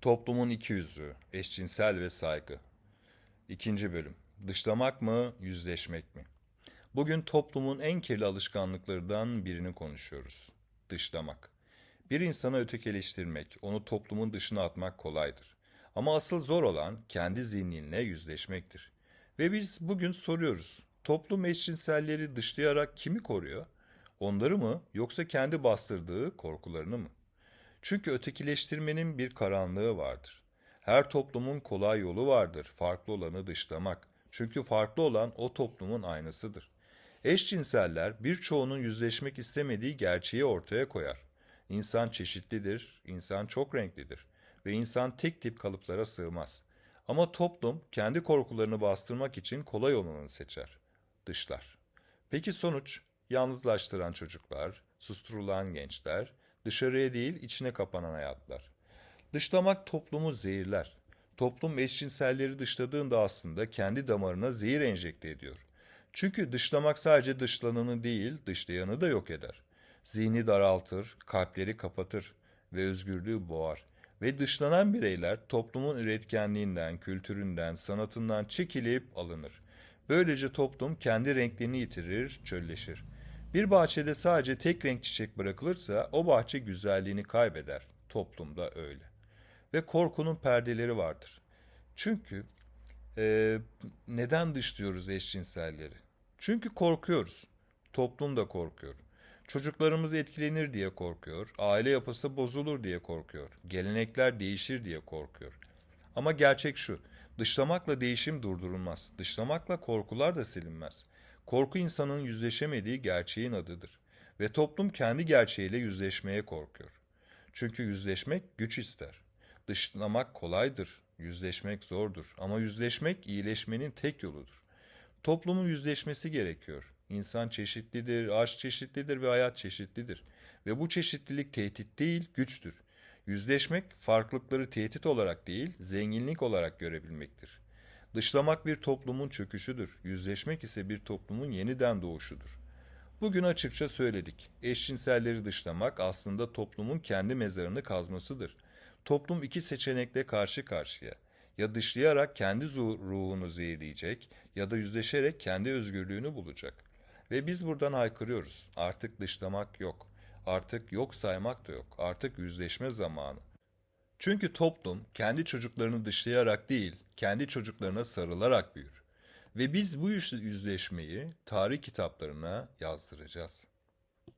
Toplumun iki yüzü, eşcinsel ve saygı. İkinci bölüm. Dışlamak mı, yüzleşmek mi? Bugün toplumun en kirli alışkanlıklarından birini konuşuyoruz. Dışlamak. Bir insanı ötekileştirmek, onu toplumun dışına atmak kolaydır. Ama asıl zor olan kendi zihninle yüzleşmektir. Ve biz bugün soruyoruz. Toplum eşcinselleri dışlayarak kimi koruyor? Onları mı yoksa kendi bastırdığı korkularını mı? Çünkü ötekileştirmenin bir karanlığı vardır. Her toplumun kolay yolu vardır, farklı olanı dışlamak. Çünkü farklı olan o toplumun aynasıdır. Eşcinseller birçoğunun yüzleşmek istemediği gerçeği ortaya koyar. İnsan çeşitlidir, insan çok renklidir ve insan tek tip kalıplara sığmaz. Ama toplum kendi korkularını bastırmak için kolay olanı seçer, dışlar. Peki sonuç? Yalnızlaştıran çocuklar, susturulan gençler, dışarıya değil içine kapanan hayatlar. Dışlamak toplumu zehirler. Toplum eşcinselleri dışladığında aslında kendi damarına zehir enjekte ediyor. Çünkü dışlamak sadece dışlananı değil, dışlayanı da yok eder. Zihni daraltır, kalpleri kapatır ve özgürlüğü boğar. Ve dışlanan bireyler toplumun üretkenliğinden, kültüründen, sanatından çekilip alınır. Böylece toplum kendi renklerini yitirir, çölleşir. Bir bahçede sadece tek renk çiçek bırakılırsa o bahçe güzelliğini kaybeder. Toplumda öyle. Ve korkunun perdeleri vardır. Çünkü e, neden dışlıyoruz eşcinselleri? Çünkü korkuyoruz. Toplum da korkuyor. Çocuklarımız etkilenir diye korkuyor. Aile yapısı bozulur diye korkuyor. Gelenekler değişir diye korkuyor. Ama gerçek şu. Dışlamakla değişim durdurulmaz. Dışlamakla korkular da silinmez. Korku insanın yüzleşemediği gerçeğin adıdır. Ve toplum kendi gerçeğiyle yüzleşmeye korkuyor. Çünkü yüzleşmek güç ister. Dışlamak kolaydır, yüzleşmek zordur. Ama yüzleşmek iyileşmenin tek yoludur. Toplumun yüzleşmesi gerekiyor. İnsan çeşitlidir, aşk çeşitlidir ve hayat çeşitlidir. Ve bu çeşitlilik tehdit değil, güçtür. Yüzleşmek farklılıkları tehdit olarak değil, zenginlik olarak görebilmektir. Dışlamak bir toplumun çöküşüdür. Yüzleşmek ise bir toplumun yeniden doğuşudur. Bugün açıkça söyledik. Eşcinselleri dışlamak aslında toplumun kendi mezarını kazmasıdır. Toplum iki seçenekle karşı karşıya. Ya dışlayarak kendi ruhunu zehirleyecek ya da yüzleşerek kendi özgürlüğünü bulacak. Ve biz buradan haykırıyoruz. Artık dışlamak yok. Artık yok saymak da yok. Artık yüzleşme zamanı. Çünkü toplum kendi çocuklarını dışlayarak değil, kendi çocuklarına sarılarak büyür. Ve biz bu yüz- yüzleşmeyi tarih kitaplarına yazdıracağız.